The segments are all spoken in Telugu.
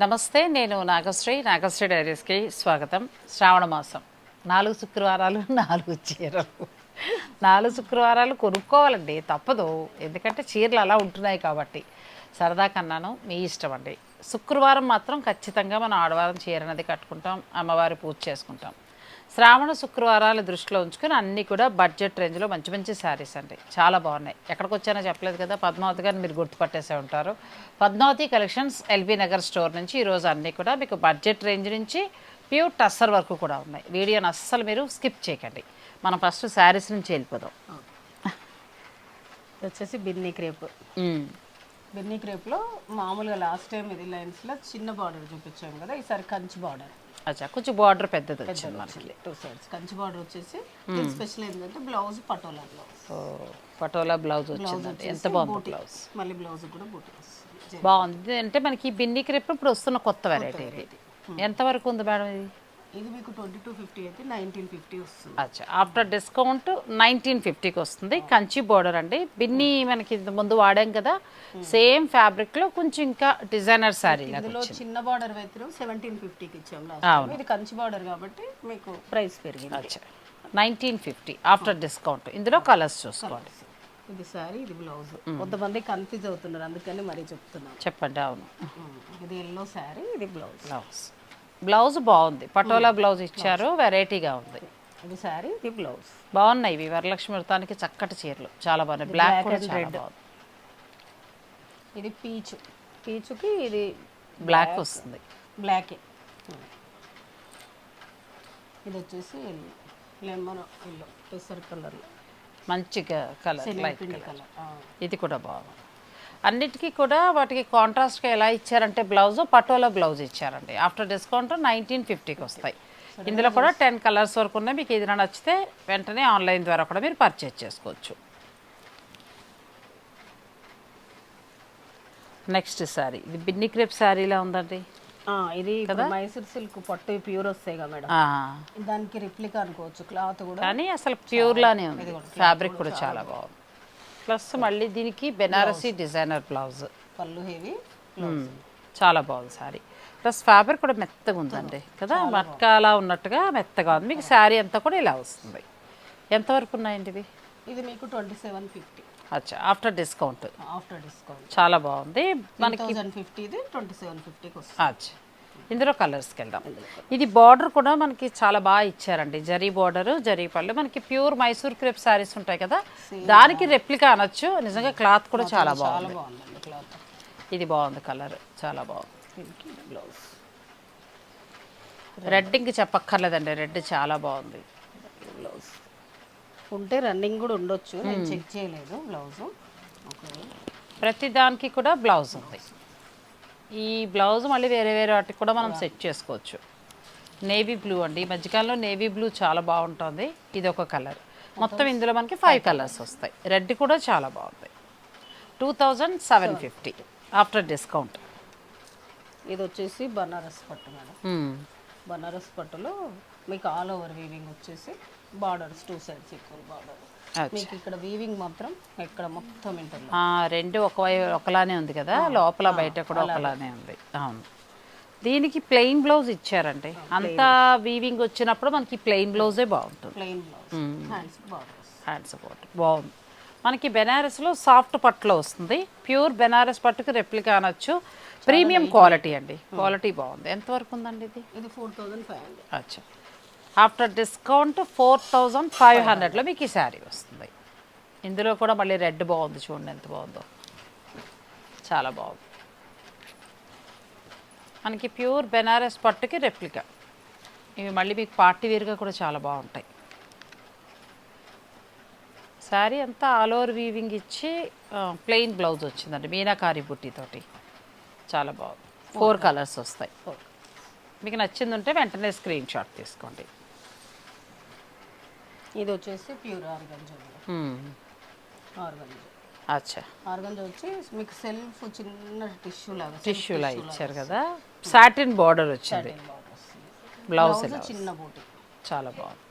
నమస్తే నేను నాగశ్రీ. నాగశ్రీ డైరీస్కి స్వాగతం. శ్రావణ మాసం. నాలుగు శుక్రవారాలు నాలుగు చీరలు. నాలుగు శుక్రవారాలు కొనుక్కోవాలండి తప్పదు. ఎందుకంటే చీరలు అలా ఉంటున్నాయి కాబట్టి. సరదా కన్నాను మీ ఇష్టం అండి. శుక్రవారం మాత్రం ఖచ్చితంగా మనం ఆడవారం చీర అనేది కట్టుకుంటాం అమ్మవారి పూజ చేసుకుంటాం. శ్రావణ శుక్రవారాలు దృష్టిలో ఉంచుకొని అన్నీ కూడా బడ్జెట్ రేంజ్లో మంచి మంచి శారీస్ అండి. చాలా బాగున్నాయి. ఎక్కడికి వచ్చానో చెప్పలేదు కదా పద్మావతి గారిని మీరు గుర్తుపట్టేసే ఉంటారు. Padmavathi collections LB Nagar store నుంచి ఈరోజు అన్నీ కూడా మీకు బడ్జెట్ రేంజ్ నుంచి ప్యూర్ టస్సర్ వరకు కూడా ఉన్నాయి. వీడియోని అస్సలు మీరు స్కిప్ చేయకండి. మనం ఫస్ట్ శారీస్ నుంచి వెళ్ళిపోదాం. వచ్చేసి బిన్నీ క్రేప్. బిన్నీ క్రేప్లో మామూలుగా లాస్ట్ టైం ఇది లైన్స్లో చిన్న బార్డర్ చూపించాం కదా ఈసారి కంచి బార్డర్ అచ్చా కొంచెం బార్డర్ పెద్దది వచ్చింది మనకి. టూ సైడ్స్ కంచి బార్డర్ వచ్చేసి స్పెషల్ ఏంటంటే blouse patola blouse patola blouse వచ్చిందండి. ఎంత బాగుంది బ్లౌజ్ మళ్ళీ బ్లౌజ్ కూడా బూటీ బాగుంది. అంటే మనకి బిన్ని క్రేప్ ఇప్పుడు వస్తున్న కొత్త వెరైటీ ఇది. ఎంతవరకు ఉంది మేడం ఇది? ఇది మీకు ట్వంటీ టూ ఫిఫ్టీ అయితే నైన్టీన్ ఫిఫ్టీ వస్తుంది. అచ్చా. ఆఫ్టర్ డిస్కౌంట్ నైన్టీన్ ఫిఫ్టీకి వస్తుంది. కంచి బోర్డర్ అండి. బిన్ని మనకి ఇంత ముందు వాడాం కదా. సేమ్ ఫ్యాబ్రిక్లో కొంచెం ఇంకా డిజైనర్ శారీ ఇందులో చిన్న బార్డర్ అయితే సెవెంటీన్ ఫిఫ్టీకి ఇచ్చాం లాస్ట్ ఇది కంచి బార్డర్ కాబట్టి మీకు ప్రైస్ పెరిగింది. అచ్చా. నైన్టీన్ ఫిఫ్టీ ఆఫ్టర్ డిస్కౌంట్ ఇందులో కలర్స్ చూసుకోండి. ఇది సారీ ఇది బ్లౌజ్ కొంతమంది కన్ఫ్యూజ్ అవుతున్నారు. అందుకని మరీ చెప్తున్నాను. చెప్పండి అవును. ఇది ఎల్లో శారీ ఇది బ్లౌజ్ బ్లౌజ్ బ్లౌజ్ బాగుంది. పటోలా బ్లౌజ్ ఇచ్చారు వెరైటీగా ఉంది. ఇది శారీ ఇది బ్లౌజ్. బాగున్నాయి ఇవి వరలక్ష్మి వ్రతానికి చక్కటి చీరలు. చాలా బాగున్నాయి. బ్లాక్ కూడా చాలా బాగుంది. ఇది పీచు. పీచుకి ఇది బ్లాక్ వస్తుంది. బ్లాకే ఇది వచ్చేసి లెమన్ ఎల్లో పెసర్ కలర్ మంచి కలర్ లైట్ కలర్. ఇది కూడా బాగుంది. అన్నిటికీ కూడా వాటికి కాంట్రాస్ట్గా ఎలా ఇచ్చారంటే బ్లౌజ్ పటోలా బ్లౌజ్ ఇచ్చారండి. ఆఫ్టర్ డిస్కౌంట్ నైన్టీన్ ఫిఫ్టీకి వస్తాయి. ఇందులో కూడా టెన్ కలర్స్ వరకు ఉన్నాయి. మీకు ఏదైనా నచ్చితే వెంటనే ఆన్లైన్ ద్వారా కూడా మీరు పర్చేజ్ చేసుకోవచ్చు. నెక్స్ట్ శారీ ఇది బిన్ని క్రేప్ శారీలా ఉందండి? ఇది మైసూర్ సిల్క్ పట్టు ప్యూర్ వస్తాయి కదా మేడం. దానికి రిప్లికా అనుకోవచ్చు క్లాత్ కూడా. కానీ అసలు ప్యూర్లానే ఉంది. ఫ్యాబ్రిక్ కూడా చాలా బాగుంది. ప్లస్ మళ్ళీ దీనికి బెనారసీ డిజైనర్ బ్లౌజ్. పళ్ళు హెవీ చాలా బాగుంది శారీ ప్లస్ ఫ్యాబ్రిక్ కూడా మెత్తగా ఉందండి కదా? మట్కాలా ఉన్నట్టుగా మెత్తగా ఉంది. మీకు శారీ అంతా కూడా ఇలా వస్తుంది. ఎంతవరకు ఉన్నాయండి ఇవి? ఇది మీకు ట్వంటీ సెవెన్ ఫిఫ్టీ. అచ్చా ఆఫ్టర్ డిస్కౌంట్. After discount. చాలా బాగుంది. థౌజండ్ ఫిఫ్టీ ఇది ట్వంటీ సెవెన్ ఫిఫ్టీకి వస్తుంది. అచ్చా. ఇందులో కలర్స్కి వెళ్దాం. ఇది బార్డర్ కూడా మనకి చాలా బాగా ఇచ్చారండి. జరీ బార్డర్ జరీ పళ్ళు. మనకి ప్యూర్ మైసూర్ క్రేప్ శారీస్ ఉంటాయి కదా దానికి రెప్లికా అనొచ్చు. నిజంగా క్లాత్ కూడా చాలా బాగుంది. ఇది బాగుంది కలర్. చాలా బాగుంది. బ్లౌజ్ రెడ్ ఇంక చెప్పక్కర్లేదండి. రెడ్ చాలా బాగుంది. బ్లౌజ్ ఉంటే రన్నింగ్ కూడా ఉండొచ్చు. నేను చెక్ చేయలేదు. బ్లౌజ్ ప్రతి దానికి కూడా బ్లౌజ్ ఉంది. ఈ బ్లౌజ్ మళ్ళీ వేరే వేరే వాటికి కూడా మనం సెట్ చేసుకోవచ్చు. నేవీ బ్లూ అండి. ఈ మధ్యకాలంలో నేవీ బ్లూ చాలా బాగుంటుంది. ఇది ఒక కలర్. మొత్తం ఇందులో మనకి ఫైవ్ కలర్స్ వస్తాయి. రెడ్ కూడా చాలా బాగుంది. Two thousand seven fifty after discount ఇది వచ్చేసి బనారస్ పట్టు మేడం. బనారస్ పట్టులో మీకు ఆల్ ఓవర్ వీవింగ్ వచ్చేసి borders two sides equal border మీకు ఇక్కడ వీవింగ్ మాత్రం ఇక్కడ మొత్తం రెండు ఒక వై- ఒకలానే ఉంది కదా? లోపల బయట కూడా ఒకలానే ఉంది. అవును. దీనికి ప్లెయిన్ బ్లౌజ్ ఇచ్చారండి. అంతా వీవింగ్ వచ్చినప్పుడు మనకి ప్లెయిన్ బ్లౌజే బాగుంటుంది. ప్లెయిన్ బ్లౌజ్ హ్యాండ్స్ బాగుంది. మనకి బెనారస్లో సాఫ్ట్ పట్టులో వస్తుంది. ప్యూర్ బెనారస్ పట్టుకు రెప్లికా అనొచ్చు. ప్రీమియం క్వాలిటీ అండి. క్వాలిటీ బాగుంది. ఎంతవరకు ఉందండి ఇది? ఇది ఫోర్ థౌజండ్ ఫైవ్ హండ్రెడ్ అచ్చా. After discount four thousand five హండ్రెడ్లో మీకు ఈ శారీ వస్తుంది. ఇందులో కూడా మళ్ళీ రెడ్ బాగుంది చూడండి ఎంత బాగుందో. చాలా బాగుంది. మనకి ప్యూర్ బెనారస్ పట్టుకి రెప్లికా. ఇవి మళ్ళీ మీకు పార్టీ వేర్గా కూడా చాలా బాగుంటాయి. శారీ అంతా ఆల్ ఓవర్ వీవింగ్ ఇచ్చి ప్లెయిన్ బ్లౌజ్ వచ్చిందండి మీనాకారి బుట్టితోటి చాలా బాగుంది. ఫోర్ కలర్స్ వస్తాయి. మీకు నచ్చింది ఉంటే వెంటనే స్క్రీన్ షాట్ తీసుకోండి. ఇది వచ్చేసి ప్యూర్ ఆర్గంజా. ఆర్గంజా. అచ్చా. ఆర్గంజా వచ్చి మీకు సెల్ఫ్ చిన్న టిష్యూ లాగా టిష్యూలా ఇచ్చారు కదా? సాటిన్ బార్డర్ వచ్చింది. బ్లౌజ్ చిన్న బూటీ. చాలా బాగుంది.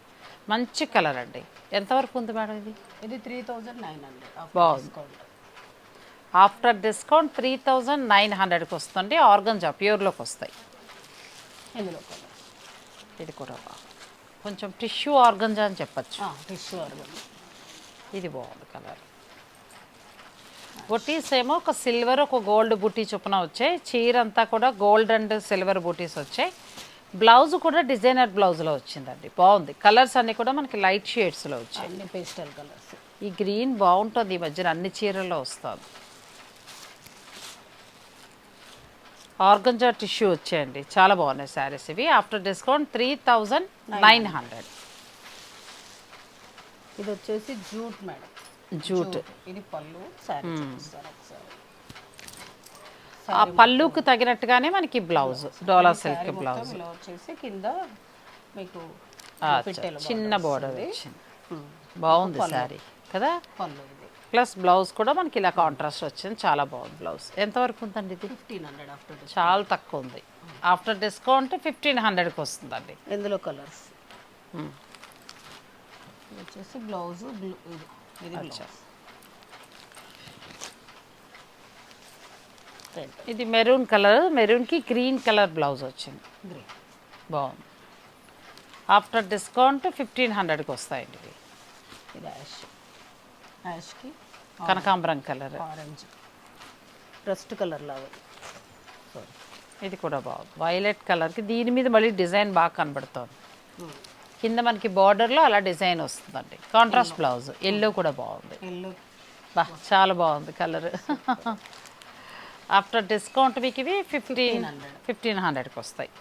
మంచి కలర్ అండి. ఎంతవరకు ఉంది మేడం ఇది? ఇది త్రీ థౌజండ్ నైన్ హండ్రెడ్ బాగుంది. After discount three thousand nine హండ్రెడ్కి వస్తుంది. ఆర్గంజా ప్యూర్లోకి వస్తాయి. ఇందులో ఇది కూడా బాగుంది. కొంచెం టిష్యూ ఆర్గంజా అని చెప్పచ్చు. టిష్యూ ఆర్గన్ ఇది బాగుంది కలర్. బుటీస్ ఏమో ఒక సిల్వర్ ఒక గోల్డ్ బుటీ చొప్పున వచ్చాయి. చీర అంతా కూడా గోల్డ్ అండ్ సిల్వర్ బుటీస్ వచ్చాయి. బ్లౌజ్ కూడా డిజైనర్ బ్లౌజ్లో వచ్చిందండి. బాగుంది. కలర్స్ అన్నీ కూడా మనకి లైట్ షేడ్స్లో వచ్చాయి. అన్ని పేస్టల్ కలర్స్. ఈ గ్రీన్ బాగుంటుంది ఈ మధ్యన. అన్ని చీరల్లో వస్తుంది ఆర్గంజా టిష్యూ వచ్చాయండి. చాలా బాగున్నాయి శారీస్ ఇవి. After discount three thousand nine hundred. ఇది వచ్చేసి జూట్ మేడం. జూట్. ఇది పళ్ళు శారీ ఆ పళ్ళుకు తగినట్టుగానే మనకి బ్లౌజ్ డోలా సిల్క్ బ్లౌజ్. వచ్చేసి కింద మీకు చిన్న బోర్డర్. బాగుంది శారీ కదా? పళ్ళు ప్లస్ బ్లౌజ్ కూడా మనకి ఇలా కాంట్రాస్ట్ వచ్చింది. చాలా బాగుంది బ్లౌజ్. ఎంతవరకు ఉందండి ఇది? ఫిఫ్టీన్ హండ్రెడ్ ఆఫ్టర్ చాలా తక్కువ ఉంది. ఆఫ్టర్ డిస్కౌంట్ ఫిఫ్టీన్ హండ్రెడ్కి వస్తుందండి. ఇందులో కలర్స్ Hmm. ఇది వచ్చేసి బ్లౌజ్ బ్లూ ఇది మెరూన్ కలర్ మెరూన్కి గ్రీన్ కలర్ బ్లౌజ్ వచ్చింది. గ్రీన్ బాగుంది. ఆఫ్టర్ డిస్కౌంట్ ఫిఫ్టీన్ హండ్రెడ్కి వస్తాయండి ఇది యాష్. యాష్కి కనకాంబరం కలర్ ఆరెంజ్ రస్ట్ కలర్ లాగా ఇది కూడా బాగుంది. వైలెట్ కలర్కి దీని మీద మళ్ళీ డిజైన్ బాగా కనబడుతోంది. కింద మనకి బార్డర్లో అలా డిజైన్ వస్తుందండి. కాంట్రాస్ట్ బ్లౌజ్ ఎల్లో కూడా బాగుంది. ఎల్లో బా చాలా బాగుంది కలర్ ఆఫ్టర్ డిస్కౌంట్ మీకు ఇవి ఫిఫ్టీన్ ఫిఫ్టీన్ హండ్రెడ్కి వస్తాయి.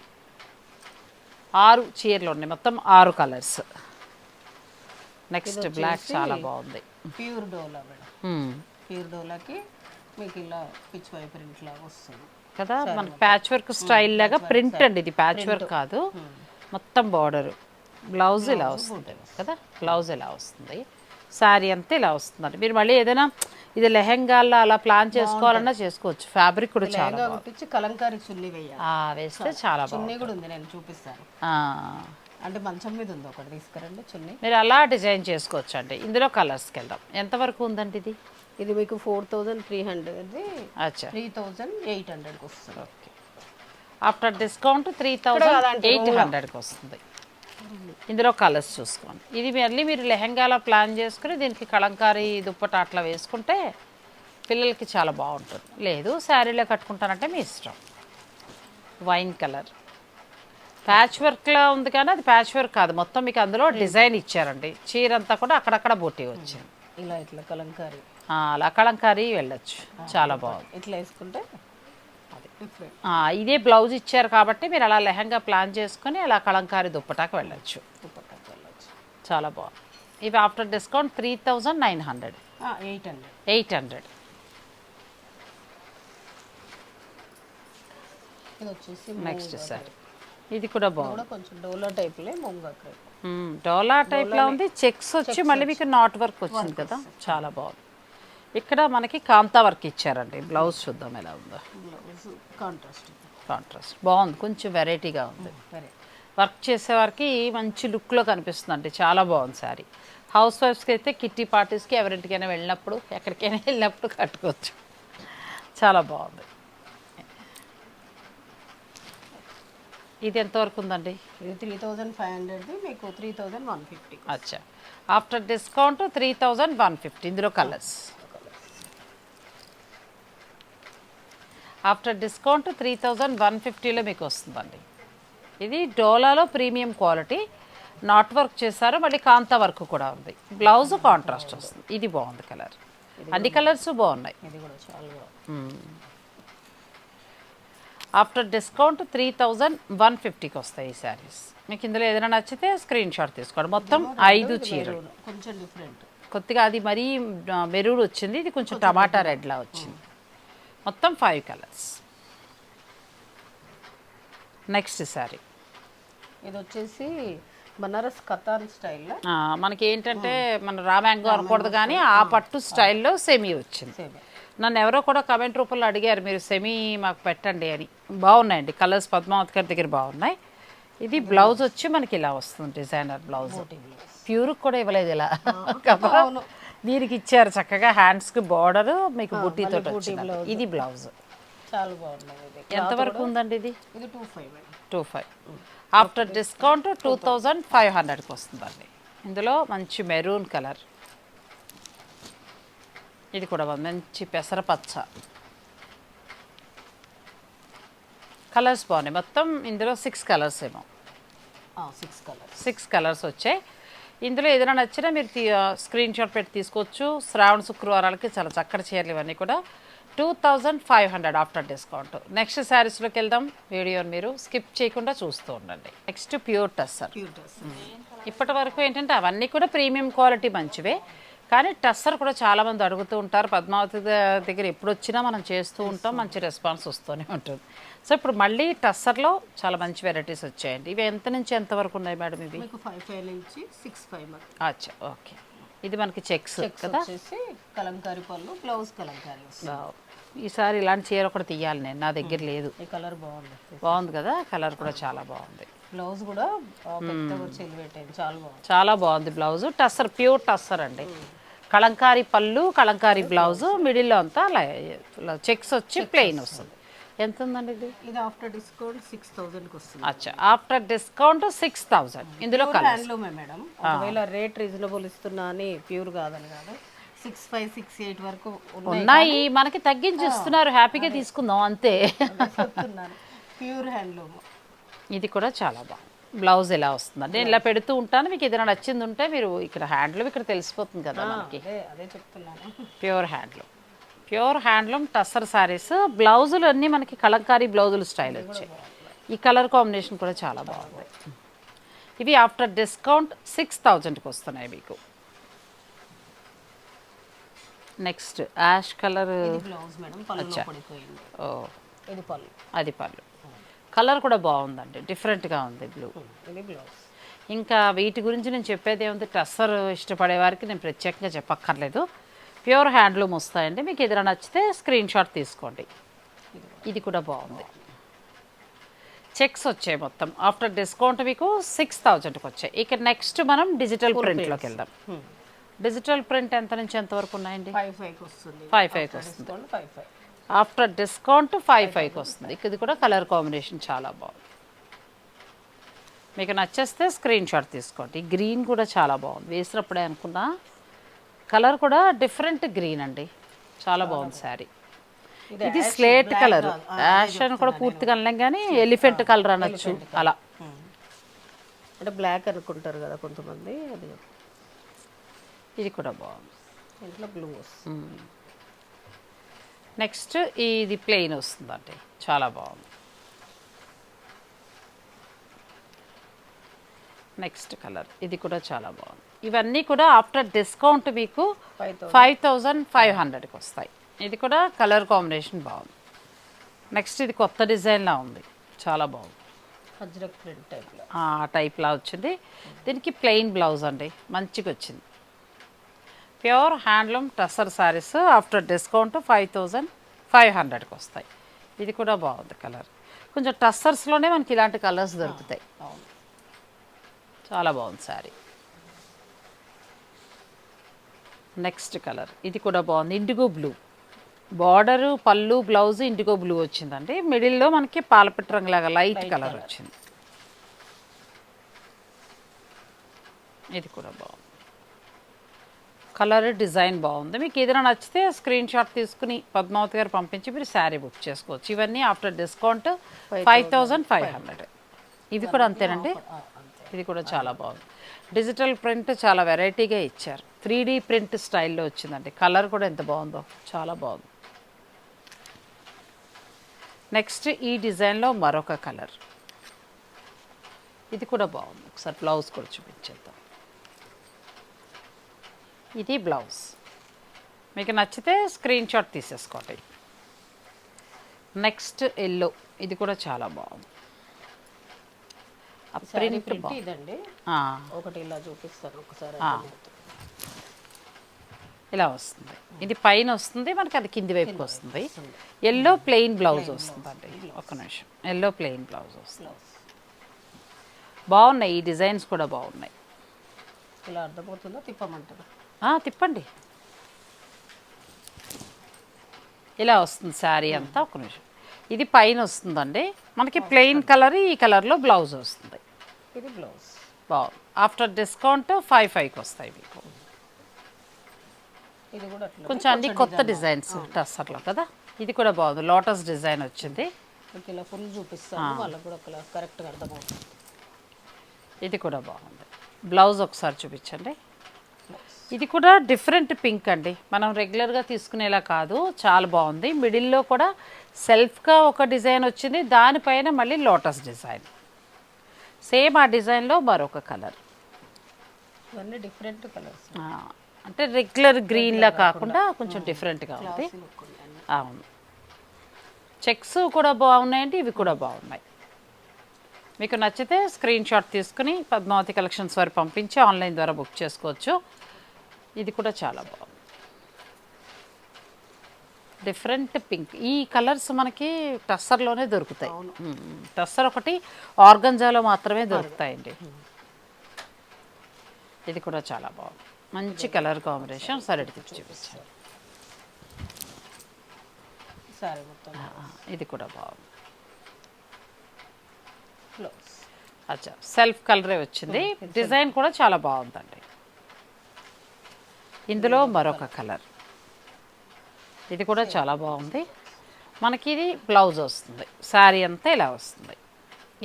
ఆరు చీరలు ఉన్నాయి. మొత్తం ఆరు కలర్స్ నెక్స్ట్ బ్లాక్ చాలా బాగుంది. Pure dola madam. ప్యూర్ డోలాకి మీకు ఇలా పిచ్ వై ప్రింట్ లాగా వస్తుంది. కదా మన ప్యాచ్ వర్క్ స్టైల్ లాగా ప్రింట్ అండి ఇది ప్యాచ్ వర్క్ కాదు. మొత్తం బార్డర్ బ్లౌజ్ ఇలా వస్తుంది కదా బ్లౌజ్ ఇలా వస్తుంది. శారీ అంతా ఇలా వస్తుందండి. మీరు మళ్ళీ ఏదైనా ఇది లెహెంగాల్లో అలా ప్లాన్ చేసుకోవాలన్నా చేసుకోవచ్చు. ఫ్యాబ్రిక్ కూడా చాలా కుట్టించి కలంకారీ చున్నీ వేయాలి. వేస్తే చాలా బాగుంది చున్నీ కూడా ఉంది నేను చూపిస్తాను. అంటే మంచం మీద ఉంది ఒకటి తీసుకురండి చున్నీ. మీరు అలా డిజైన్ చేసుకోవచ్చు అండి ఇందులో కలర్స్కి వెళ్దాం. ఎంతవరకు ఉందండి ఇది? ఇది మీకు ఫోర్ థౌజండ్ త్రీ హండ్రెడ్ అచ్చా. త్రీ థౌజండ్ ఎయిట్ హండ్రెడ్కి వస్తుంది. Okay. After discount three thousand eight హండ్రెడ్కి వస్తుంది. ఇందులో కలర్స్ చూసుకోండి. ఇది మళ్ళీ మీరు లెహంగాలో ప్లాన్ చేసుకుని దీనికి కలంకారీ దుప్పట అట్లా వేసుకుంటే పిల్లలకి చాలా బాగుంటుంది. లేదు శారీలో కట్టుకుంటానంటే మీ ఇష్టం. Wine colour. ప్యాచ్ వర్క్లో ఉంది కానీ అది ప్యాచ్ వర్క్ కాదు. మొత్తం మీకు అందులో డిజైన్ ఇచ్చారండి. చీర అంతా కూడా అక్కడక్కడ బొట్టి వచ్చింది. ఇలా ఇట్లా కలంకారీ. అలా కలంకారీ వెళ్ళొచ్చు. చాలా బాగుంది. ఇట్లా వేసుకుంటే ఇదే బ్లౌజ్ ఇచ్చారు కాబట్టి మీరు అలా లెహంగా ప్లాన్ చేసుకొని అలా కలంకారీ దుప్పటాకి వెళ్ళొచ్చు. వెళ్ళచ్చు. చాలా బాగుంది. ఇవి after discount three thousand nine hundred eight hundred eight hundred next sari. ఇది కూడా బాగుంది. కొంచెం డోలా టైప్లే ముంగా డోలా టైప్లో ఉంది. చెక్స్ వచ్చి మళ్ళీ మీకు నాట్ వర్క్ వచ్చింది కదా. చాలా బాగుంది. ఇక్కడ మనకి కాంతా వర్క్ ఇచ్చారండి. బ్లౌజ్ చూద్దాం ఎలా ఉందో. కాంట్రాస్ట్ కాంట్రాస్ట్ బాగుంది. కొంచెం వెరైటీగా ఉంది. వర్క్ చేసేవారికి మంచి లుక్లో కనిపిస్తుందండి. చాలా బాగుంది శారీ హౌస్ వైఫ్స్కి అయితే కిట్టి పార్టీస్కి ఎవరింటికైనా వెళ్ళినప్పుడు ఎక్కడికైనా వెళ్ళినప్పుడు కట్టుకోవచ్చు. చాలా బాగుంది. ఇది ఎంతవరకు ఉందండి? ఇది త్రీ థౌజండ్ ఫైవ్ హండ్రెడ్ది మీకు త్రీ థౌజండ్ వన్ ఫిఫ్టీ. అచ్చా. After discount three thousand one fifty. ఇందులో colours after discount three thousand one ఫిఫ్టీలో మీకు వస్తుందండి. ఇది డోలాలో ప్రీమియం క్వాలిటీ. నాట్ వర్క్ చేశారు మళ్ళీ కాంతా వర్క్ కూడా ఉంది. బ్లౌజ్ కాంట్రాస్ట్ వస్తుంది. ఇది బాగుంది కలర్ అన్ని కలర్స్ బాగున్నాయి ఇది కూడా చాలా బాగుంది after discount three thousand one ఫిఫ్టీకి వస్తాయి ఈ శారీస్. మీకు ఇందులో ఏదైనా నచ్చితే స్క్రీన్ షాట్ తీసుకోండి. మొత్తం ఐదు చీరలు. కొంచెం డిఫరెంట్ కొద్దిగా అది మరీ మెరూన్ వచ్చింది ఇది కొంచెం టమాటా రెడ్లా వచ్చింది. మొత్తం ఫైవ్ కలర్స్ నెక్స్ట్ శారీ ఇది వచ్చేసి బనారస్ కతాన్ స్టైల్లో మనకి ఏంటంటే మన రామ్యాంగో అనకూడదు కానీ ఆ. పట్టు స్టైల్లో సెమీ వచ్చింది. నన్ను ఎవరో కూడా కమెంట్ రూపంలో అడిగారు మీరు సెమీ మాకు పెట్టండి అని. బాగున్నాయండి కలర్స్ పద్మావతి గారి దగ్గర బాగున్నాయి. ఇది బ్లౌజ్ వచ్చి మనకి ఇలా వస్తుంది డిజైనర్ బ్లౌజ్. ప్యూర్ కూడా ఇవ్వలేదు ఇలా. దీనికి ఇచ్చారు చక్కగా హ్యాండ్స్కి బార్డర్ మీకు బుట్టీతో వచ్చింది ఇది బ్లౌజ్. చాలా ఇది. ఎంతవరకు ఉందండి ఇది? ఇది two five two five after discount two thousand five హండ్రెడ్కి వస్తుందండి. ఇందులో మంచి మెరూన్ కలర్. ఇది కూడా బాగుంది. మంచి పెసరపచ్చ కలర్స్ బాగున్నాయి. మొత్తం ఇందులో సిక్స్ కలర్స్ ఏమో. సిక్స్ కలర్స్ సిక్స్ కలర్స్ వచ్చాయి. ఇందులో ఏదైనా నచ్చినా మీరు స్క్రీన్ షాట్ పెట్టి తీసుకోవచ్చు. శ్రావణ శుక్రవారాలకి చాలా చక్కటి చీరలు ఇవన్నీ కూడా. Two thousand five hundred after discount next శారీస్లోకి వెళ్దాం. వీడియోని మీరు స్కిప్ చేయకుండా చూస్తూ ఉండండి. నెక్స్ట్ ప్యూర్ టస్సర్ ఇప్పటి వరకు ఏంటంటే అవన్నీ కూడా ప్రీమియం క్వాలిటీ మంచివే. కానీ టస్సర్ కూడా చాలామంది అడుగుతూ ఉంటారు. పద్మావతి దగ్గర ఎప్పుడు వచ్చినా మనం చేస్తూ ఉంటాం. మంచి రెస్పాన్స్ వస్తూనే ఉంటుంది. సో ఇప్పుడు మళ్ళీ టస్సర్లో చాలా మంచి వెరైటీస్ వచ్చాయండి. ఇవి ఎంత నుంచి ఎంత వరకు ఉన్నాయి మేడం ఇవి? ఫైవ్ ఫైవ్ నుంచి సిక్స్ ఫైవ్ అచ్చా ఓకే. ఇది మనకి చెక్స్ కదా? కలంకారీ పళ్ళు బ్లౌజ్ కలంకారీ. ఈసారి ఇలాంటి చీర ఒకటి తీయాలి నేను. నా దగ్గర లేదు. ఈ కలర్ బాగుంది. బాగుంది కదా? కలర్ కూడా చాలా బాగుంది. బ్లౌజ్ కూడా పెద్దగా వచ్చి చాలా బాగుంది. చాలా బాగుంది బ్లౌజ్. టస్సర్ ప్యూర్ టస్సర్ అండి. కలంకారీ పళ్ళు కలంకారీ బ్లౌజ్ మిడిల్లో అంతా చెక్స్ వచ్చి ప్లెయిన్ వస్తుంది. ఎంత ఉందండి ఇది? ఇది ఆఫ్టర్ డిస్కౌంట్ సిక్స్ థౌజండ్కి వస్తుంది. అచ్చా ఆఫ్టర్ డిస్కౌంట్ సిక్స్ థౌజండ్. ఇందులో హ్యాండ్లూమే మేడం? ఒకవేళ రేట్ రీజనబుల్ ఇస్తున్నా అని ప్యూర్ కాదని కాదు. సిక్స్ ఫైవ్ సిక్స్ ఎయిట్ వరకు ఉన్నాయి మనకి తగ్గించి ఇస్తున్నారు. హ్యాపీగా తీసుకుందాం. అంతే. ప్యూర్ హ్యాండ్లూమ్ ఇది కూడా చాలా బాగుంది. బ్లౌజ్ ఎలా వస్తుంది నేను ఇలా పెడుతూ ఉంటాను మీకు ఏదైనా నచ్చింది ఉంటే మీరు ఇక్కడ హ్యాండ్లూమ్ ఇక్కడ తెలిసిపోతుంది కదా మనకి. అదే అదే చెప్తున్నాను. Pure handloom. Pure handloom tussar saris బ్లౌజులు అన్నీ మనకి కలంకారీ బ్లౌజులు స్టైల్ వచ్చాయి ఈ కలర్ కాంబినేషన్ కూడా చాలా బాగుంది. ఇవి ఆఫ్టర్ డిస్కౌంట్ సిక్స్ థౌజండ్కి వస్తున్నాయి మీకు. Next ash colour blouse madam ఓ. ఇది పళ్ళు. అది పళ్ళు. కలర్ కూడా బాగుందండి. డిఫరెంట్గా ఉంది బ్లూ. ఇంకా వీటి గురించి నేను చెప్పేది ఏముంది? టస్సర్ ఇష్టపడే వారికి నేను ప్రత్యేకంగా చెప్పక్కర్లేదు. ప్యూర్ హ్యాండ్లూమ్ వస్తాయండి. మీకు ఏదైనా నచ్చితే స్క్రీన్ షాట్ తీసుకోండి. ఇది కూడా బాగుంది. చెక్స్ వచ్చాయి మొత్తం. ఆఫ్టర్ డిస్కౌంట్ మీకు సిక్స్ థౌజండ్కి వచ్చాయి. ఇక నెక్స్ట్ మనం డిజిటల్ ప్రింట్లోకి వెళ్దాం. డిజిటల్ ప్రింట్ ఎంత నుంచి ఎంత వరకు ఉన్నాయండి? ఫైవ్ ఫైవ్కి వస్తుంది. ఫైవ్ ఫైవ్కి వస్తుంది. Discount five five. After discount five ఫైవ్కి వస్తుంది. ఇక ఇది కూడా కలర్ కాంబినేషన్ చాలా బాగుంది. మీకు నచ్చేస్తే స్క్రీన్ షాట్ తీసుకోండి. గ్రీన్ కూడా చాలా బాగుంది. వేసినప్పుడే అనుకున్నా కలర్ కూడా డిఫరెంట్ గ్రీన్ అండి. చాలా బాగుంది శారీ. ఇది స్లేట్ కలర్. యాష్ అని కూడా పూర్తిగా అనలేం కానీ ఎలిఫెంట్ కలర్ అనొచ్చు. అలా. అంటే బ్లాక్ అనుకుంటారు కదా కొంతమంది. అది ఇది కూడా బాగుంది. ఇంట్లో బ్లూ వస్తుంది. నెక్స్ట్ ఇది ప్లెయిన్ వస్తుందండి. చాలా బాగుంది. Next colour. ఇది కూడా చాలా బాగుంది. ఇవన్నీ కూడా ఆఫ్టర్ డిస్కౌంట్ మీకు ఫైవ్ థౌజండ్ ఫైవ్ హండ్రెడ్కి వస్తాయి. ఇది కూడా కలర్ కాంబినేషన్ బాగుంది. నెక్స్ట్ ఇది కొత్త డిజైన్లా ఉంది. చాలా బాగుంది. ఆ టైప్లా వచ్చింది. దీనికి ప్లెయిన్ బ్లౌజ్ అండి. మంచిగా వచ్చింది. Pure handloom tussar saris after discount five thousand five హండ్రెడ్కి వస్తాయి. ఇది కూడా బాగుంది కలర్. కొంచెం టస్సర్స్లోనే మనకి ఇలాంటి కలర్స్ దొరుకుతాయి. చాలా బాగుంది శారీ నెక్స్ట్ కలర్. ఇది కూడా బాగుంది. Indigo blue. బార్డరు పళ్ళు బ్లౌజ్ ఇండిగో బ్లూ వచ్చిందండి. మిడిల్లో మనకి పాలపిట్ట రంగులాగా లైట్ కలర్. వచ్చింది. ఇది కూడా బాగుంది. కలర్ డిజైన్ బాగుంది. మీకు ఏదైనా నచ్చితే స్క్రీన్ షాట్ తీసుకుని పద్మావతి గారు పంపించి మీరు శారీ బుక్ చేసుకోవచ్చు. ఇవన్నీ after discount five thousand five hundred. ఇది కూడా అంతేనండి? ఇది కూడా చాలా బాగుంది. డిజిటల్ ప్రింట్ చాలా వెరైటీగా ఇచ్చారు. త్రీ డీ ప్రింట్ స్టైల్లో వచ్చిందండి. కలర్ కూడా ఎంత బాగుందో చాలా బాగుంది. నెక్స్ట్ ఈ డిజైన్లో మరొక కలర్. ఇది కూడా బాగుంది. ఒకసారి బ్లౌజ్ కూడా చూపించేద్దాం. ఇది బ్లౌజ్. మీకు నచ్చితే స్క్రీన్ షాట్ తీసేసుకోండి. Next yellow. ఇది కూడా చాలా బాగుంది. ప్రింట్ ఇదండి. ఒకటి ఇలా చూపిస్తాను ఒకసారి. ఆ. ఇలా వస్తుంది. ఇది పైన వస్తుంది మనకి అది కింది వైపుకి వస్తుంది. ఎల్లో ప్లెయిన్ బ్లౌజ్ వస్తుందండి ఒక నిమిషం. ఎల్లో ప్లెయిన్ బ్లౌజ్ వస్తుంది. బాగున్నాయి. ఈ డిజైన్స్ కూడా బాగున్నాయి. ఇలా అర్థమవుతుందో? తిప్పమంటారు? ఆ, తిప్పండి. ఇలా వస్తుంది శారీ అంతా ఒక నిమిషం. ఇది పైన వస్తుందండి. మనకి ప్లెయిన్ కలర్ ఈ కలర్లో బ్లౌజ్ వస్తుంది. ఇది బ్లౌజ్. బాగుంది. ఆఫ్టర్ డిస్కౌంట్ ఫైవ్ ఫైవ్కి వస్తాయి మీకు. కొంచెం అన్ని కొత్త డిజైన్స్ అసలు కదా? ఇది కూడా బాగుంది. లోటస్ డిజైన్ వచ్చింది. ఫుల్ చూపిస్తాను. వాళ్ళకి కరెక్ట్గా ఇది కూడా బాగుంది. బ్లౌజ్ ఒకసారి చూపించండి. ఇది కూడా డిఫరెంట్ పింక్ అండి. మనం రెగ్యులర్గా తీసుకునేలా కాదు. చాలా బాగుంది. మిడిల్లో కూడా సెల్ఫ్గా ఒక డిజైన్ వచ్చింది. దానిపైన మళ్ళీ లోటస్ డిజైన్. సేమ్ ఆ డిజైన్లో మరొక కలర్. ఇవన్నీ డిఫరెంట్ కలర్స్ అంటే రెగ్యులర్ గ్రీన్లా కాకుండా కొంచెం డిఫరెంట్గా ఉంది. అవును. చెక్స్ కూడా బాగున్నాయండి. ఇవి కూడా బాగున్నాయి. మీకు నచ్చితే స్క్రీన్ షాట్ తీసుకుని పద్మావతి కలెక్షన్స్ వారు పంపించి ఆన్లైన్ ద్వారా బుక్ చేసుకోవచ్చు. ఇది కూడా చాలా బాగుంది. డిఫరెంట్ పింక్ ఈ కలర్స్ మనకి టస్సర్లోనే దొరుకుతాయి. టస్సర్ ఒకటి ఆర్గంజాలో మాత్రమే దొరుకుతాయండి. ఇది కూడా చాలా బాగుంది. మంచి కలర్ కాంబినేషన్. సరే తిప్పి చూపించాను ఇది కూడా బాగుంది. అచ్చా సెల్ఫ్ కలరే వచ్చింది. డిజైన్ కూడా చాలా బాగుందండి. ఇందులో మరొక కలర్. ఇది కూడా చాలా బాగుంది. మనకి ఇది బ్లౌజ్ వస్తుంది. శారీ అంతా ఇలా వస్తుంది.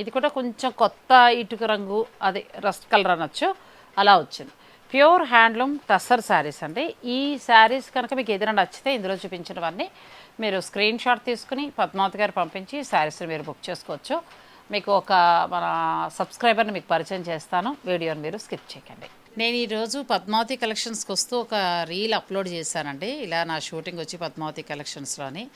ఇది కూడా కొంచెం కొత్త ఇటుక రంగు అది రస్ట్ కలర్ అనొచ్చు. అలా వచ్చింది. ప్యూర్ హ్యాండ్లూమ్ టస్సర్ శారీస్ అండి. ఈ శారీస్ కనుక మీకు ఏదైనా నచ్చితే ఇందులో చూపించినవన్నీ మీరు స్క్రీన్ షాట్ తీసుకుని పద్మావతి గారు పంపించి శారీస్ని మీరు బుక్ చేసుకోవచ్చు. మీకు ఒక మన సబ్స్క్రైబర్ని మీకు పరిచయం చేస్తాను. వీడియోని మీరు స్కిప్ చేయకండి. నేను ఈరోజు పద్మావతి కలెక్షన్స్కి వస్తూ ఒక రీల్ అప్లోడ్ చేశానండి. ఇలా నా షూటింగ్ వచ్చి పద్మావతి కలెక్షన్స్లోని.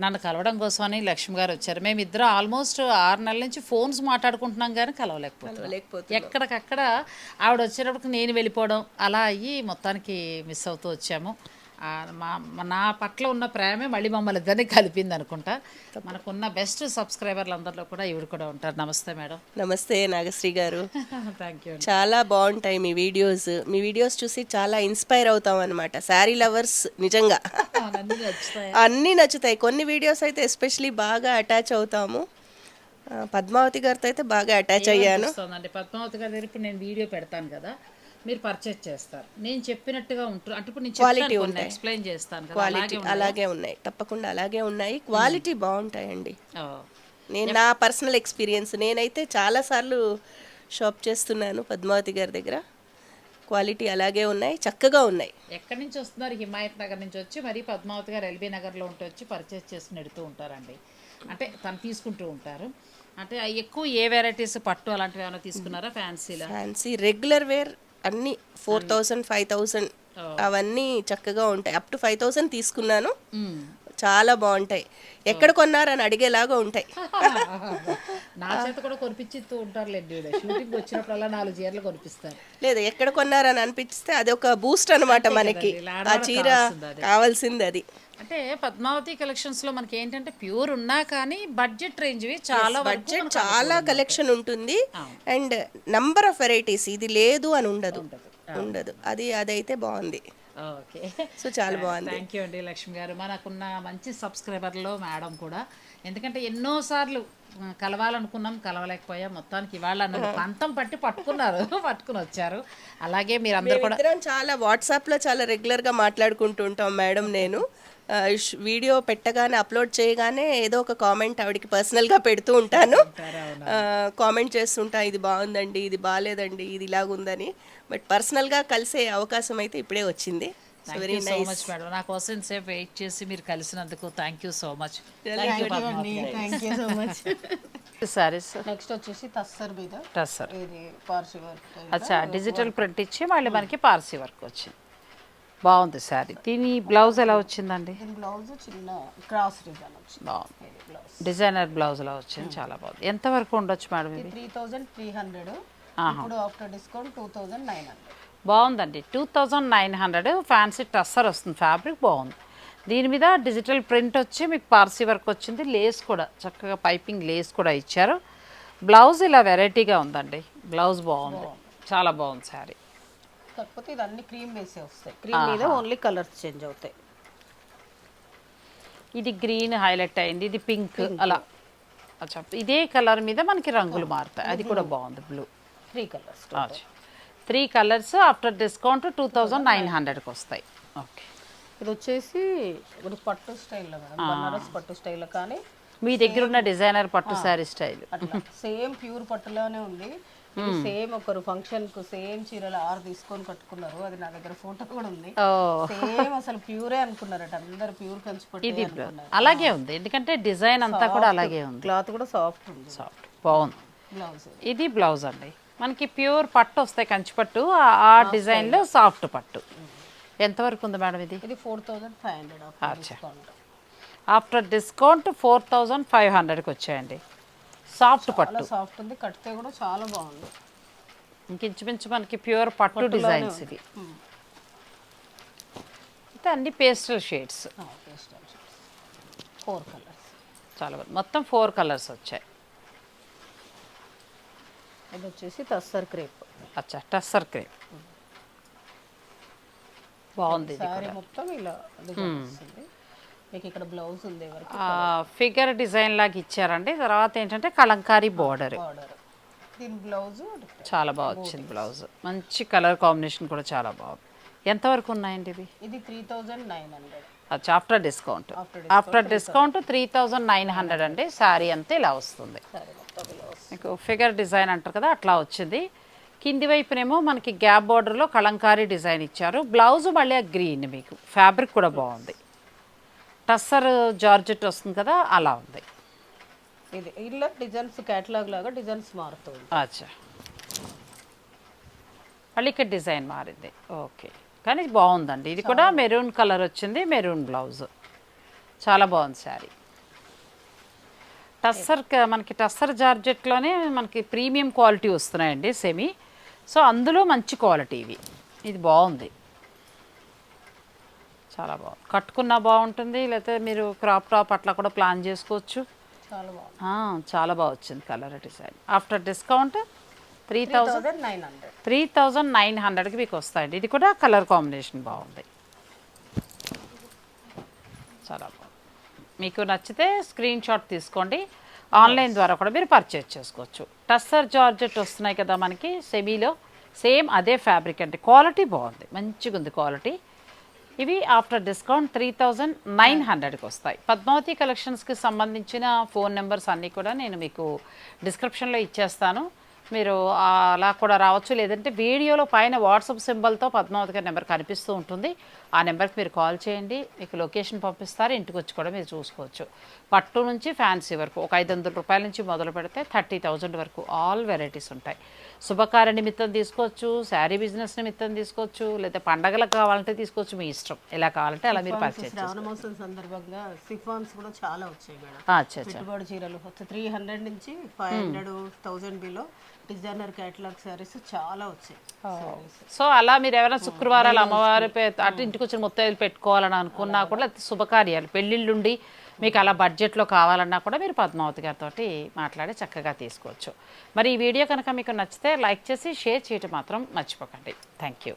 నన్ను కలవడం కోసమని లక్ష్మి గారు వచ్చారు. మేము ఇద్దరం ఆల్మోస్ట్ ఆరు నెలల నుంచి ఫోన్స్ మాట్లాడుకుంటున్నాం కానీ కలవలేకపోతున్నాం. ఎక్కడికక్కడ ఆవిడ వచ్చేటప్పటికి నేను వెళ్ళిపోవడం అలా అయ్యి మొత్తానికి మిస్ అవుతూ వచ్చాము. మా నా పట్ల ఉన్న ప్రేమే మళ్ళీ మమ్మల్ని ఇద్దరిని కలిపింది అనుకుంటా. మనకున్న బెస్ట్ సబ్స్క్రైబర్లు అందరిలో కూడా ఈవిడ కూడా ఉంటారు. నమస్తే మేడం. నమస్తే నాగశ్రీ గారు. థ్యాంక్ యూ చాలా బాగుంటాయి మీ వీడియోస్. మీ వీడియోస్ చూసి చాలా ఇన్స్పైర్ అవుతాం అనమాట శారీ లవర్స్ నిజంగా. అన్నీ నచ్చుతాయి? అన్నీ నచ్చుతాయి. కొన్ని వీడియోస్ అయితే ఎస్పెషలీ బాగా అటాచ్ అవుతాము. పద్మావతి గారితో అయితే బాగా అటాచ్ అయ్యాను. పద్మావతి గారి దగ్గర నేను వీడియో పెడతాను కదా. మీరు పర్చేస్ చేస్తారు. నేను చెప్పినట్టుగా ఉంటుంది అంటే ఇప్పుడు నేను చెప్తాను కొన్ని ఎక్స్ప్లెయిన్ చేస్తాను క్వాలిటీ అలాగే ఉన్నాయి. తప్పకుండా అలాగే ఉన్నాయి. క్వాలిటీ బాగుంటాయండి. ఓ. నేను నా పర్సనల్ ఎక్స్పీరియన్స్ నేనైతే చాలాసార్లు షాప్ చేస్తున్నాను పద్మావతి గారి దగ్గర. క్వాలిటీ అలాగే ఉన్నాయి చక్కగా ఉన్నాయి. ఎక్కడి నుంచి వస్తున్నారు? హిమాయత్ నగర్ నుంచి వచ్చి మరి పద్మావతి గారు ఎల్బీ నగర్లో ఉంటూ వచ్చి పర్చేస్ చేసుకుని ఎడుతూ ఉంటారండి. అంటే తను తీసుకుంటూ ఉంటారు. అంటే ఎక్కువ ఏ వెరైటీస్ పట్టు అలాంటివి ఏమైనా తీసుకున్నారా? ఫ్యాన్సీలా ఫ్యాన్సీ రెగ్యులర్ వేర్ అన్ని ఫోర్ థౌసండ్ ఫైవ్ థౌసండ్ అవన్నీ చక్కగా ఉంటాయి. అప్ టు ఫైవ్ థౌసండ్ తీసుకున్నాను. చాలా బాగుంటాయి. ఎక్కడ కొన్నారని అడిగేలాగా ఉంటాయి. నా చేత కూడా ఉంటారులేండి. షూటింగ్ వచ్చినప్పుడల్లా నాలుగు చీరలు కొనిపిస్తారు. లేదు ఎక్కడ కొన్నారని అనిపిస్తే అది ఒక బూస్ట్ అనమాట మనకి. ఆ చీర కావాల్సింది అది. అంటే పద్మావతి కలెక్షన్స్లో మనకి ఏంటంటే ప్యూర్ ఉన్నా కానీ బడ్జెట్ రేంజ్వి చాలా బడ్జెట్ చాలా కలెక్షన్ ఉంటుంది. అండ్ నంబర్ ఆఫ్ వెరైటీస్ ఇది లేదు అని ఉండదు. ఉండదు. అది అదైతే బాగుంది. ఓకే. సో చాలా బాగుంది. థ్యాంక్ యూ అండి లక్ష్మి గారు. మనకున్న మంచి సబ్స్క్రైబర్లో మేడం కూడా. ఎందుకంటే ఎన్నోసార్లు కలవాలనుకున్నాం కలవలేకపోయాం. మొత్తానికి ఇవాళ నన్ను పంతం పట్టి పట్టుకున్నారు పట్టుకుని వచ్చారు. అలాగే మీరు అందరు కూడా చాలా వాట్సాప్లో చాలా రెగ్యులర్గా మాట్లాడుకుంటూ ఉంటాం మేడం నేను. వీడియో పెట్టగానే అప్లోడ్ చేయగానే ఏదో ఒక కామెంట్ ఆవిడకి పర్సనల్గా పెడుతూ ఉంటాను. కామెంట్ చేస్తుంటా ఇది బాగుందండి ఇది బాగాలేదండి ఇది ఇలాగుందని బట్ పర్సనల్గా కలిసే అవకాశం అయితే ఇప్పుడే వచ్చింది. Very so nice much madam నా కోసం ఇంతసేపు వెయిట్ చేసి మీరు కలిసినందుకు thank you so much thank you so much saris next వచ్చేసి తస్సర్ మీద టస్సర్ ఇది పార్సి వర్క్ అచ్చా డిజిటల్ ప్రింట్ ఇచ్చి మళ్ళీ మనకి పార్సీ వర్క్ వచ్చింది. బాగుంది సారీ దీని బ్లౌజ్ ఎలా వచ్చిందండి? బ్లౌజ్ చిన్న క్రాస్ డిజైన్ వచ్చింది. బాగుంది. ఇది బ్లౌజ్. డిజైనర్ బ్లౌజ్లో వచ్చింది చాలా బాగుంది. ఎంత వరకు ఉండొచ్చు మేడం ఇది త్రీ థౌజండ్ త్రీ హండ్రెడ్ ఇప్పుడు after discount two thousand nine hundred. బాగుందండి. Two thousand nine hundred fancy tussar వస్తుంది ఫ్యాబ్రిక్ బాగుంది. దీని మీద డిజిటల్ ప్రింట్ వచ్చి మీకు పార్సీ వర్క్ వచ్చింది లేస్ కూడా చక్కగా పైపింగ్ లేస్ కూడా ఇచ్చారు. బ్లౌజ్ ఇలా వెరైటీగా ఉందండి. బ్లౌజ్ బాగుంది. చాలా బాగుంది శారీ. కాకపోతే ఇది అన్ని క్రీమ్ వేసే వస్తాయి. క్రీమ్ మీద ఓన్లీ కలర్స్ చేంజ్ అవుతాయి. ఇది గ్రీన్ హైలైట్ అయింది ఇది పింక్ అలా. అచ్చా ఇదే కలర్ మీద మనకి రంగులు మారుతాయి. అది కూడా బాగుంది blue. Three colours three colours after discount two thousand nine హండ్రెడ్కి వస్తాయి. ఓకే ఇది వచ్చేసి ఇప్పుడు పట్టు స్టైల్లో మేడం బనారస్ పట్టు స్టైల్లో కానీ మీ దగ్గర ఉన్న డిజైనర్ పట్టు శారీ స్టైల్ సేమ్ ప్యూర్ పట్టులోనే ఉంది. సేమ్ ఒకరు ఫంక్షన్కు సేమ్ చీరలు ఆరు తీసుకొని కట్టుకున్నారు. అది నా దగ్గర ఫోటో కూడా ఉంది. సేమ్ అసలు ప్యూరే అనుకున్నారట. అందరు ప్యూర్ కంచి పట్టు ఇది అలాగే ఉంది. ఎందుకంటే డిజైన్ అంతా కూడా అలాగే ఉంది. క్లాత్ కూడా సాఫ్ట్ ఉంది. సాఫ్ట్ బాగుంది. బ్లౌజ్ ఇది బ్లౌజ్ అండి. మనకి ప్యూర్ పట్టు వస్తాయి కంచి పట్టు ఆ- డిజైన్లో సాఫ్ట్ పట్టు. ఎంతవరకు ఉంది మేడం ఇది? ఇది four thousand five hundred after discount four thousand five హండ్రెడ్కి వచ్చాయండి. సాఫ్ట్ పట్టు. సాఫ్ట్ ఉంది. కడితే కూడా చాలా బాగుంది. ఇంకించుమించు మనకి ప్యూర్ పట్టు డిజైన్స్ ఇవి. అయితే అన్ని పేస్టల్ షేడ్స్. ఫోర్ కలర్స్ చాలా బాగుంది. మొత్తం ఫోర్ కలర్స్ వచ్చాయి. ఇది వచ్చేసి తస్సర్ క్రేప్. అచ్చా టస్సర్ క్రేప్. బాగుంది ఇది మొత్తం ఇలా మీకు ఇక్కడ బ్లౌజ్ ఉంది ఫిగర్ డిజైన్ లాగా ఇచ్చారండి. తర్వాత ఏంటంటే కలంకారీ బార్డర్ దీని బ్లౌజ్ చాలా బాగా వచ్చింది బ్లౌజ్. మంచి కలర్ కాంబినేషన్ కూడా చాలా బాగుంది. ఎంతవరకు ఉన్నాయండి ఇవి? ఇది త్రీ థౌజండ్ నైన్ హండ్రెడ్. అచ్చా after discount after discount three thousand nine hundred అండి. శారీ అంతా ఇలా వస్తుంది. మీకు ఫిగర్ డిజైన్ అంటారు కదా అట్లా వచ్చింది. కింది వైపునేమో మనకి గ్యాప్ బార్డర్లో కలంకారీ డిజైన్ ఇచ్చారు. బ్లౌజ్ మళ్ళీ గ్రీన్ మీకు. ఫ్యాబ్రిక్ కూడా బాగుంది. టస్సర్ జార్జెట్ వస్తుంది కదా అలా ఉంది. ఇది ఇలా డిజైన్స్ క్యాటలాగ్ లాగా డిజైన్స్ మారుతుంది అచ్చా. మళ్ళీ ఇక్కడ డిజైన్ మారింది. ఓకే. కానీ బాగుందండి. ఇది కూడా మెరూన్ కలర్ వచ్చింది మెరూన్ బ్లౌజ్. చాలా బాగుంది శారీ. టస్సర్ మనకి టస్సర్ జార్జెట్లోనే మనకి ప్రీమియం క్వాలిటీ వస్తున్నాయండి సెమీ. సో అందులో మంచి క్వాలిటీ ఇవి. ఇది బాగుంది. చాలా బాగుంది కట్టుకున్నా బాగుంటుంది లేకపోతే మీరు క్రాప్ టాప్ అట్లా కూడా ప్లాన్ చేసుకోవచ్చు. చాలా బాగుంది ఆ, చాలా బాగా వచ్చింది colour design. After discount three thousand nine hundred. Three thousand nine హండ్రెడ్కి మీకు వస్తాయండి. ఇది కూడా కలర్ కాంబినేషన్ బాగుంది. చాలా బాగుంది మీకు నచ్చితే స్క్రీన్ షాట్ తీసుకోండి. ఆన్లైన్ ద్వారా కూడా మీరు పర్చేజ్ చేసుకోవచ్చు. టస్సర్ జార్జెట్ వస్తున్నాయి కదా మనకి సెమీలో. సేమ్ అదే ఫ్యాబ్రిక్ అండి. క్వాలిటీ బాగుంది. మంచిగా ఉంది క్వాలిటీ. ఇవి after discount three thousand nine హండ్రెడ్కి వస్తాయి. పద్మావతి కలెక్షన్స్కి సంబంధించిన ఫోన్ నెంబర్స్ అన్నీ కూడా నేను మీకు డిస్క్రిప్షన్లో ఇచ్చేస్తాను. మీరు అలా కూడా రావచ్చు. లేదంటే వీడియోలో పైన వాట్సాప్ సింబల్తో పద్మావతి గారి నెంబర్ కనిపిస్తూ ఉంటుంది. ఆ నెంబర్కి మీరు కాల్ చేయండి. మీకు లొకేషన్ పంపిస్తారు. ఇంటికి వచ్చి కూడా మీరు చూసుకోవచ్చు. పట్టు నుంచి ఫ్యాన్సీ వరకు ఒక ఐదు వందల రూపాయల నుంచి మొదలు పెడితే థర్టీ థౌజండ్ వరకు ఆల్ వెరైటీస్ ఉంటాయి. శుభకార్య నిమిత్తం తీసుకోవచ్చు శారీ బిజినెస్ నిమిత్తం తీసుకోవచ్చు లేదా పండగలకు కావాలంటే తీసుకోవచ్చు మీ ఇష్టం. ఎలా కావాలంటే అలా మీరు శ్రావణ మాసం సందర్భంగా సిఫాన్స్ కూడా చాలా వచ్చాయి మేడం. అచ్చా అచ్చా. పెట్టుబడి చీరలు త్రీ హండ్రెడ్ నుంచి five hundred thousand below designer catalogue saris చాలా వచ్చాయి. సో అలా మీరు ఎవరైనా శుక్రవారాలు అమ్మవారి అటు ఇంటికి వచ్చిన ముత్తైదులు పెట్టుకోవాలని అనుకున్నా కూడా శుభకార్యాలు. పెళ్ళిళ్ళుండి మీకు అలా బడ్జెట్లో కావాలన్నా కూడా మీరు పద్మావతి గారితో మాట్లాడి చక్కగా తీసుకోవచ్చు. మరి ఈ వీడియో కనుక మీకు నచ్చితే లైక్ చేసి షేర్ చేయటం మాత్రం మర్చిపోకండి. Thank you.